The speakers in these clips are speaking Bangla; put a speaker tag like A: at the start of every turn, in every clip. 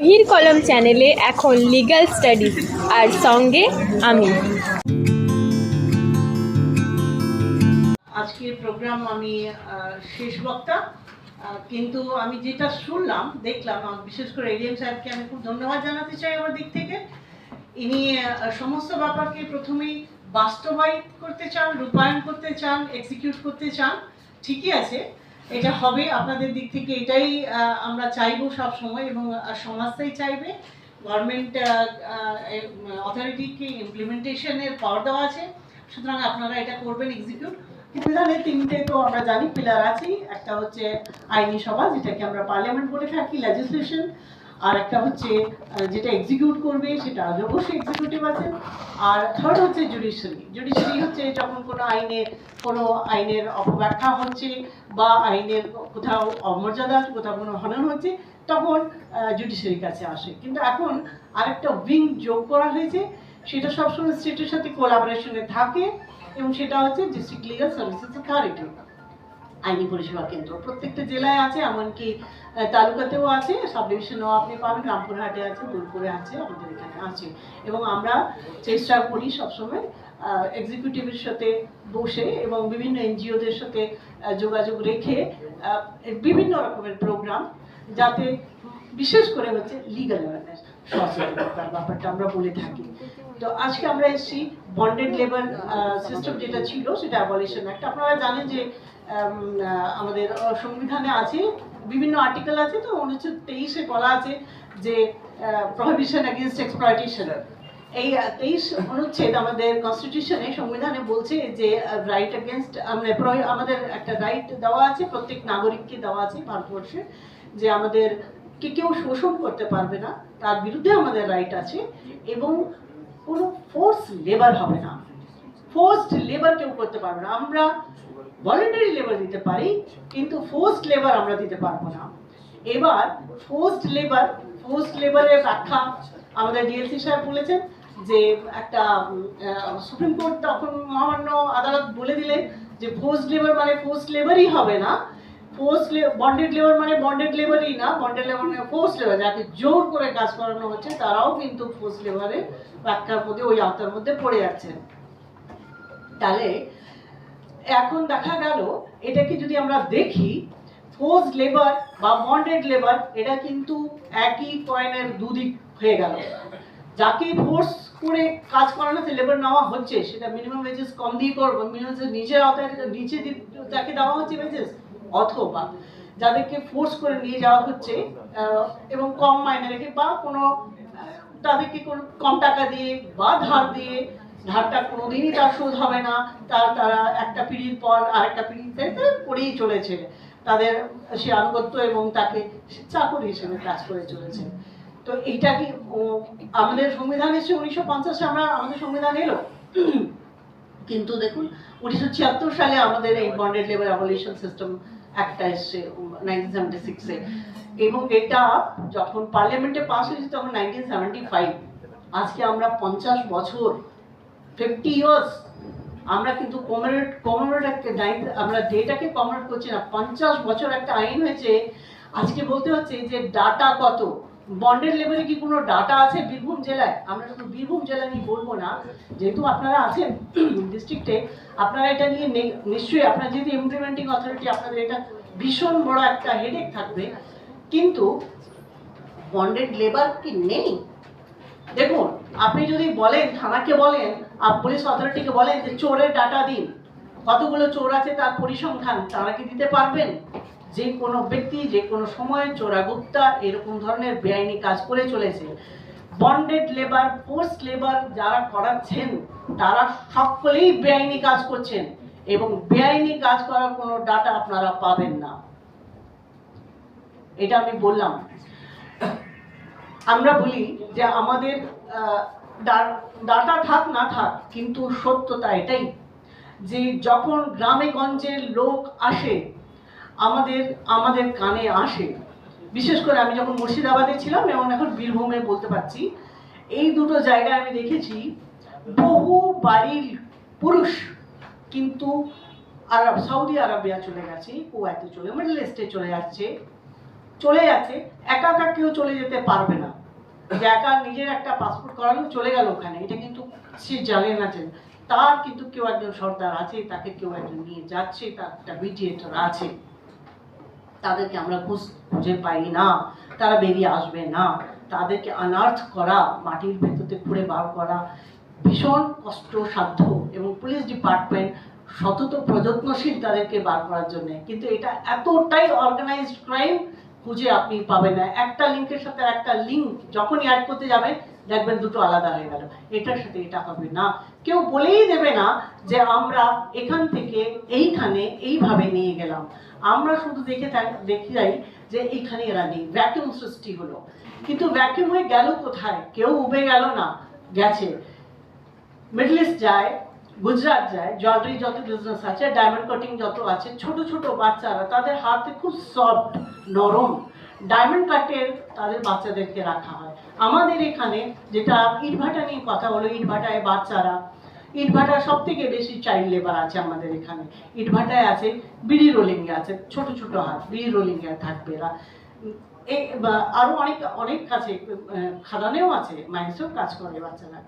A: ভিড় কলম চ্যানেলে এখন লিগ্যাল স্টাডিজ আর সঙ্গে আমি।
B: আজকের প্রোগ্রাম আমি শেষ বক্তা। কিন্তু আমি যেটা শুনলাম, দেখলাম বিশেষ করে এডিএম সাহেবকে আমি খুব ধন্যবাদ জানাতে চাই আমার দিক থেকে। ইনি সমস্ত ব্যাপারকে প্রথমেই বাস্তবায়িত করতে চান, রূপায়ণ করতে চান এক্সিকিউট করতে চান, ঠিকই আছে। এটা হবে, আপনাদের দিক থেকে এটাই আমরা চাইব সব সময় এবং সমাজটাই চাইবে। গভর্নমেন্ট অথরিটিকে ইমপ্লিমেন্টেশনের পাওয়ার দেওয়া আছে। সুতরাং আপনারা এটা করবেন এক্সিকিউট পিলারের তিনটে তো আমরা জানি পিলার আছেই। একটা হচ্ছে আইনি সভা, যেটাকে আমরা পার্লামেন্ট বলে থাকি লেজিসলেশন আর একটা হচ্ছে যেটা এক্সিকিউট করবে, সেটা অবশ্যই এক্সিকিউটিভ আছে আর থার্ড হচ্ছে জুডিশিয়ারি জুডিশিয়ারি হচ্ছে যখন কোনো আইনে কোনো আইনের অপব্যাখ্যা হচ্ছে বা আইনের কোথাও অমর্যাদা, কোথাও কোনো হনন হচ্ছে, তখন জুডিশিয়ারির কাছে আসে। কিন্তু এখন আরেকটা উইং যোগ করা হয়েছে, সেটা সবসময় স্টেটের সাথে কোলাবোরেশনে থাকে এবং সেটা হচ্ছে ডিস্ট্রিক্ট লিগাল সার্ভিসেস অথরিটি আইনি পরিষেবা কেন্দ্র। প্রত্যেকটা জেলায় আছে, এমনকি তালুকাতেও আছে সাব ডিভিশনেও আপনি পাবেন, রামপুরহাটে আছে, বোলপুরে আছে, আমাদের এখানে আছে। এবং আমরা চেষ্টা করি সবসময় এক্সিকিউটিভের সাথে বসে এবং বিভিন্ন এনজিওদের সাথে যোগাযোগ রেখে বিভিন্ন রকমের প্রোগ্রাম যাতে বিশেষ করে হচ্ছে লিগাল অ্যাওয়ারনেস সচেতনতার ব্যাপারটা আমরা বলে থাকি। তো আজকে আমরা এসেছি বন্ডেড লেবার সিস্টেম যেটা ছিল, সেটা অ্যাবলিশন একটা আপনারা জানেন যে আমাদের সংবিধানে আছে বিভিন্ন আর্টিকেল আছে তো উনিশশো তেইশে বলা আছে যে প্রহিবিশন এগেনস্ট এক্সপ্লয়টেশন এই তেইশ অনুচ্ছেদ আমাদের কনস্টিটিউশনে সংবিধানে বলছে যে রাইট এগেনস্ট আমাদের একটা রাইট দেওয়া আছে, প্রত্যেক নাগরিককে দেওয়া আছে ভারতবর্ষে, যে আমাদের, কে কেউ শোষণ করতে পারবে না, তার বিরুদ্ধে আমাদের রাইট আছে, এবং কোনো ফোর্স লেবার হবে না। ফোর্সড লেবার কেউ করতে পারবে না। আমরা ভলেন্টারি লেবার দিতে পারি, কিন্তু ফোর্সড লেবার আমরা দিতে পারব না। এবার ফোর্সড লেবার ফোর্সড লেবারের ব্যাখ্যা আমাদের ডিএলসি সাহেব বলেছেন যে একটা সুপ্রিম কোর্ট তখন মহামান্য আদালত বলে দিলেন যে ফোর্সড লেবার মানে ফোর্সড লেবারই হবে না। ফোর্স বন্ডেড লেবার মানে বন্ডেড লেবারই না। বন্ডেড লেবার মানে ফোর্স লেবার যাকে জোর করে কাজ করানো হচ্ছে, তারাও কিন্তু ফোর্স লেবারের ব্যাখ্যার মধ্যে, ওই আওতার মধ্যে পড়ে যাচ্ছেন তাহলে এখন দেখা গেল, এটাকে যদি আমরা দেখি ফোর্স লেবার বা বন্ডেড লেবার এটা কিন্তু একই কয়েনের দুদিক হয়ে গেল। যাকে ফোর্স করে কাজ করানোতে লেবার নেওয়া হচ্ছে, সেটা মিনিমাম ওয়েজেস কম দিয়ে করব মিনিমাম নিজের আওতায় নিচে যাকে দেওয়া হচ্ছে ওয়েজেস অথবা যাদেরকে ফোর্স করে নিয়ে যাওয়া হচ্ছে এবং কম মাইনে রেখে বা কোনো তাদেরকে কোনো কম টাকা দিয়ে বা ধার দিয়ে ধারটা কোনোদিনই তার শোধ হবে না। তার, তারা একটা পিড়ির পর আরেকটা পিড়িতে করেই চলেছে। তাদের সে আনুগত্য এবং তাকে চাকরি হিসেবে কাজ করে চলেছে। তো এইটা কি আমাদের সংবিধান এসে উনিশশো পঞ্চাশে, আমরা, আমাদের সংবিধান এলো? কিন্তু দেখুন, উনিশশো ছিয়াত্তর সালে আমাদের এই বন্ডেড লেবার অ্যাবলিশন সিস্টেম একটা এসছে নাইনটিন সেভেন্টি সিক্সে এবং এটা যখন পার্লামেন্টে পাস হয়েছে তখন নাইনটিন সেভেন্টি ফাইভ আজকে আমরা পঞ্চাশ বছর ফিফটি ইয়ার্স আমরা কিন্তু কমরেট কমরেট একটা আমরা ডেটাকে কমরেট করছি না, পঞ্চাশ বছর একটা আইন হয়েছে, আজকে বলতে হচ্ছে যে ডাটা কত? বন্ডেড লেভেলে কি কোনো ডাটা আছে বীরভূম জেলায়? আমরা শুধু বীরভূম জেলা নিয়ে বলব না, যেহেতু আপনারা আছেন ডিস্ট্রিক্টে আপনারা এটা নিয়ে নিশ্চয়ই আপনারা যেহেতু ইমপ্লিমেন্টিং অথরিটি আপনাদের এটা ভীষণ বড় একটা হেডেক থাকবে। কিন্তু বন্ডেড লেবার কি নেই? দেখুন, আপনি যদি বলেন, থানাকে বলেন, আর পুলিশ অথরিটিকে বলেন যে চোরের ডাটা দিন, কতগুলো চোর আছে তার পরিসংখ্যান তারা কি দিতে পারবেন? যে কোনো ব্যক্তি, যে কোনো সময় চোরাগুপ্তা এরকম ধরনের বেআইনি কাজ করে চলেছে। বন্ডেড লেবার ফোর্স লেবার যারা করাচ্ছেন, তারা সকলেই বেআইনি কাজ করছেন এবং বেআইনি কাজ করার কোনো ডাটা আপনারা পাবেন না। এটা আমি বললাম। আমরা বলি যে আমাদের ডাটা থাক না থাক, কিন্তু সত্যতা এটাই যে যখন গ্রামে গঞ্জের লোক আসে, আমাদের আমাদের কানে আসে। বিশেষ করে আমি যখন মুর্শিদাবাদে ছিলাম এবং এখন বীরভূমে বলতে পারছি, এই দুটো জায়গায় আমি দেখেছি বহু বাড়ির পুরুষ কিন্তু আরব, সৌদি আরবিয়া চলে গেছে, কুয়াতে চলে, মিডল ইস্টে চলে যাচ্ছে চলে যাচ্ছে, একা একা কেউ চলে যেতে পারবে না। যে একা নিজের একটা পাসপোর্ট করালো চলে গেল ওখানে। এটা কিন্তু সে জানে না যে তার কিন্তু কেউ একজন সর্দার আছে, তাকে কেউ একজন নিয়ে যাচ্ছে, তার একটা মিডিয়েটর আছে। তাদেরকে আমরা খুঁজ খুঁজে পাই না, তারা বেরিয়ে আসবে না। তাদেরকে অনার্থ করা, মাটির ভেতরতে খুঁড়ে বার করা ভীষণ কষ্টসাধ্য এবং পুলিশ ডিপার্টমেন্ট সতত প্রযত্নশীল তাদেরকে বার করার জন্য। কিন্তু এটা এতটাই অর্গানাইজড ক্রাইম খুঁজে আপনি পাবেন না। একটা লিঙ্কের সাথে একটা লিঙ্ক যখনই অ্যাড করতে যাবেন, দেখবেন দুটো আলাদা হয়ে গেল। এটার সাথে এটা হবে না। কেউ বলেই দেবে না যে আমরা এখান থেকে এইখানে এইভাবে নিয়ে গেলাম। আমরা শুধু দেখে দেখি যাই যে এইখানে এরা নেই। ভ্যাকিউম সৃষ্টি হলো। কিন্তু ভ্যাকিউম হয়ে গেল কোথায়? কেউ উবে গেল না, গেছে। মিডল ইস্ট যায় গুজরাট যায় জুয়েলারি যত বিজনেস আছে ডায়মন্ড কাটিং যত আছে ছোট ছোট বাচ্চারা তাদের হাতে খুব সফট নরম ডায়মন্ড কাটের তাদের বাচ্চাদেরকে রাখা হয়। আমাদের এখানে যেটা ইটভাটা নিয়ে কথা হলো ইটভাটায় বাচ্চারা ইটভাটা সব থেকে বেশি চাইল্ড লেবার আছে আমাদের এখানে। ইটভাটায় আছে বিড়ি রোলিংয়ে আছে ছোট ছোট হাত বিড়ি রোলিংয়ে থাকবে এরা। উম, এই বা- আরও অনেক অনেক কাছে খাদানেও আছে মাইন্সেও কাজ করে বাচ্চারা।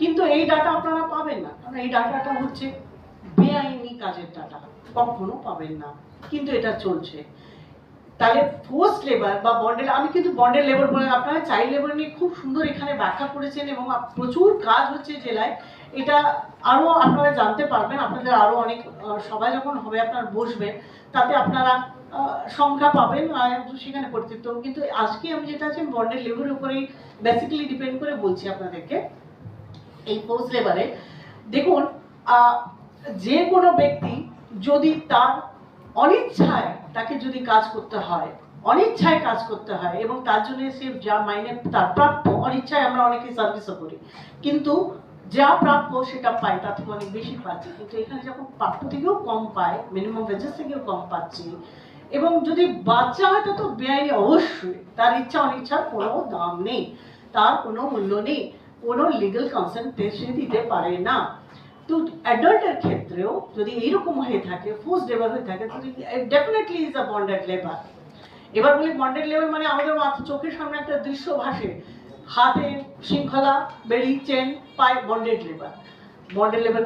B: কিন্তু এই ডাটা আপনারা পাবেন না। কারণ এই ডাটাটা হচ্ছে বেআইনি কাজের ডাটা কখনো পাবেন না। কিন্তু এটা চলছে। তাহলে ফোর্স লেবার বা বন্ডেল আমি কিন্তু বন্ডেল লেবার বলে আপনারা চাইল্ড লেবার নিয়ে খুব সুন্দর এখানে ব্যাখ্যা করেছেন এবং প্রচুর কাজ হচ্ছে জেলায়। এটা আরও আপনারা জানতে পারবেন। আপনাদের আরও অনেক সবাই যখন হবে আপনারা বসবেন, তাতে আপনারা সংখ্যা পাবেন সেখানে কর্তৃত্ব। কিন্তু আজকে আমি যেটা আছে বন্ডেল লেবারের উপরেই বেসিক্যালি ডিপেন্ড করে বলছি আপনাদেরকে। এই পোস্ট লেবারে দেখুন যে কোনো ব্যক্তি যদি তার অনিচ্ছায় তাকে যদি কাজ করতে হয়, অনিচ্ছায় কাজ করতে হয় এবং তার জন্য সে যা মাইনে, তার প্রাপ্য অনিচ্ছায় আমরা অনেকে সার্ভিসও করি। কিন্তু যা প্রাপ্য সেটা পায়, তার থেকে অনেক বেশি পাচ্ছে। কিন্তু এখানে যখন প্রাপ্য থেকেও কম পায় মিনিমাম ওয়েজেস থেকেও কম পাচ্ছে, এবং যদি বাচ্চা হয়, তো তো বেআইনি অবশ্যই। তার ইচ্ছা অনিচ্ছার কোনো দাম নেই, তার কোনো মূল্য নেই। কোনো লিগাল কনসেন্ট সে দিতে পারে না, তো অ্যাডাল্টের ক্ষেত্রেও যদি এইরকম হয়ে থাকে ফোর্স লেবার হয়ে থাকে definitely is a bonded labour এবার বলি বন্ডেড লেবার মানে আমাদের মাথা, চোখের সামনে একটা দৃশ্য ভাসে। হাতে শৃঙ্খলা বেড়ি চেন পায়ে বন্ডেড লেবার বন্ডেড লেবার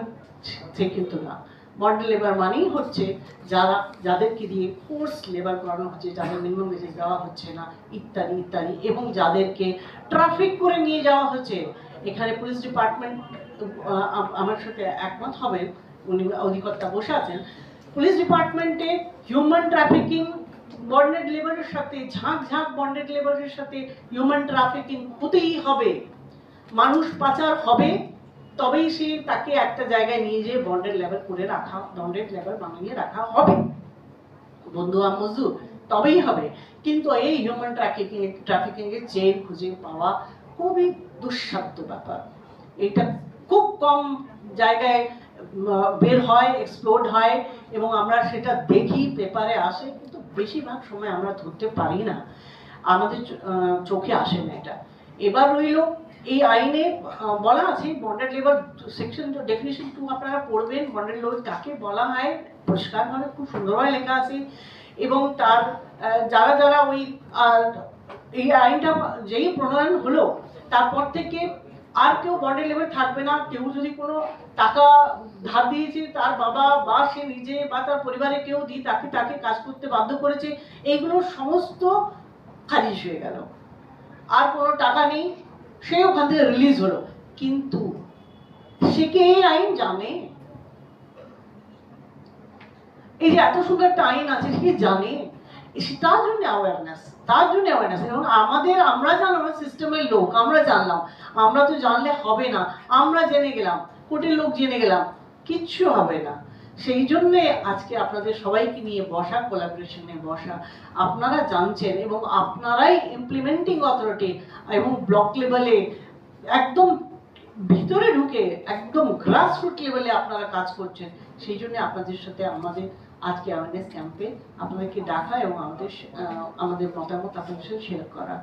B: সে কিন্তু না। বন্ডেড লেবার মানেই হচ্ছে যারা, যাদেরকে দিয়ে ফোর্স লেবার করানো হচ্ছে, যাদের মিনিমাম ওয়েজেস দেওয়া হচ্ছে না, ইত্যাদি ইত্যাদি, এবং যাদেরকে ট্রাফিক করে নিয়ে যাওয়া হচ্ছে। এখানে পুলিশ ডিপার্টমেন্ট আমার সাথে একমত হবেন উনি অধিকর্তা বসে আছেন। পুলিশ ডিপার্টমেন্টে হিউম্যান ট্রাফিকিং বন্ডেড লেবারের সাথে, ঝাঁক ঝাঁক বন্ডেড লেবারের সাথে হিউম্যান ট্রাফিকিং হতেই হবে। মানুষ পাচার হবে তবেই সে তাকে একটা জায়গায় নিয়ে যেয়ে বন্ডেড লেবার করে রাখা বন্ডেড লেবার বানিয়ে রাখা হবে। বন্ধু মজদুর তবেই হবে। কিন্তু এই হিউম্যান ট্রাফিকিং ট্রাফিকিং এর চেন খুঁজে পাওয়া খুবই দুঃসাধ্য ব্যাপার। এটা খুব কম জায়গায় বের হয় এক্সপ্লোড হয় এবং আমরা সেটা দেখি পেপারে আসে, কিন্তু বেশিরভাগ সময় আমরা ধরতে পারি না। আমাদের চোখে আসে না এটা। এবার রইল এই আইনে বলা আছে bonded labour section definition two আপনারা পড়বেন বন্ডেড লেবার কাকে বলা হয়, পরিষ্কারভাবে খুব সুন্দরভাবে লেখা আছে এবং তার যারা যারা ওই এই আইনটা যেই প্রণয়ন হলো, তারপর থেকে আর কেউ বন্ডেড লেবার থাকবে না, কেউ যদি কোনো টাকা ধার দিয়েছে, তার বাবা বা সে নিজে বা তার পরিবারে কেউ দিয়ে তাকে তাকে কাজ করতে বাধ্য করেছে, এইগুলো সমস্ত খারিজ হয়ে গেল। আর কোনো টাকা নেই সে ওখান থেকে রিলিজ হলো। কিন্তু সে কি এই আইন জানে? এই যে এত সুন্দর একটা আইন আছে, সে জানে? তার জন্য অ্যাওয়ারনেস তার জন্য অ্যাওয়ারনেস এবং আমাদের, আমরা জানলাম সিস্টেমের লোক, আমরা জানলাম। আমরা তো জানলে হবে না। আমরা জেনে গেলাম, কোর্টের লোক জেনে গেলাম। কিচ্ছু হবে না। সেই জন্যে আজকে আপনাদের সবাইকে নিয়ে বসা কোলাবোরেশনে বসা, আপনারা জানছেন এবং আপনারাই ইমপ্লিমেন্টিং অথরিটি এবং ব্লক লেভেলে একদম ভিতরে ঢুকে, একদম গ্রাসরুট লেভেলে আপনারা কাজ করছেন। সেই জন্য আপনাদের সাথে আমাদের আজকে অ্যাওয়ারনেস ক্যাম্পে আপনাদেরকে ডাকা এবং আমাদের আমাদের মতামত আপনাদের সাথে শেয়ার করা।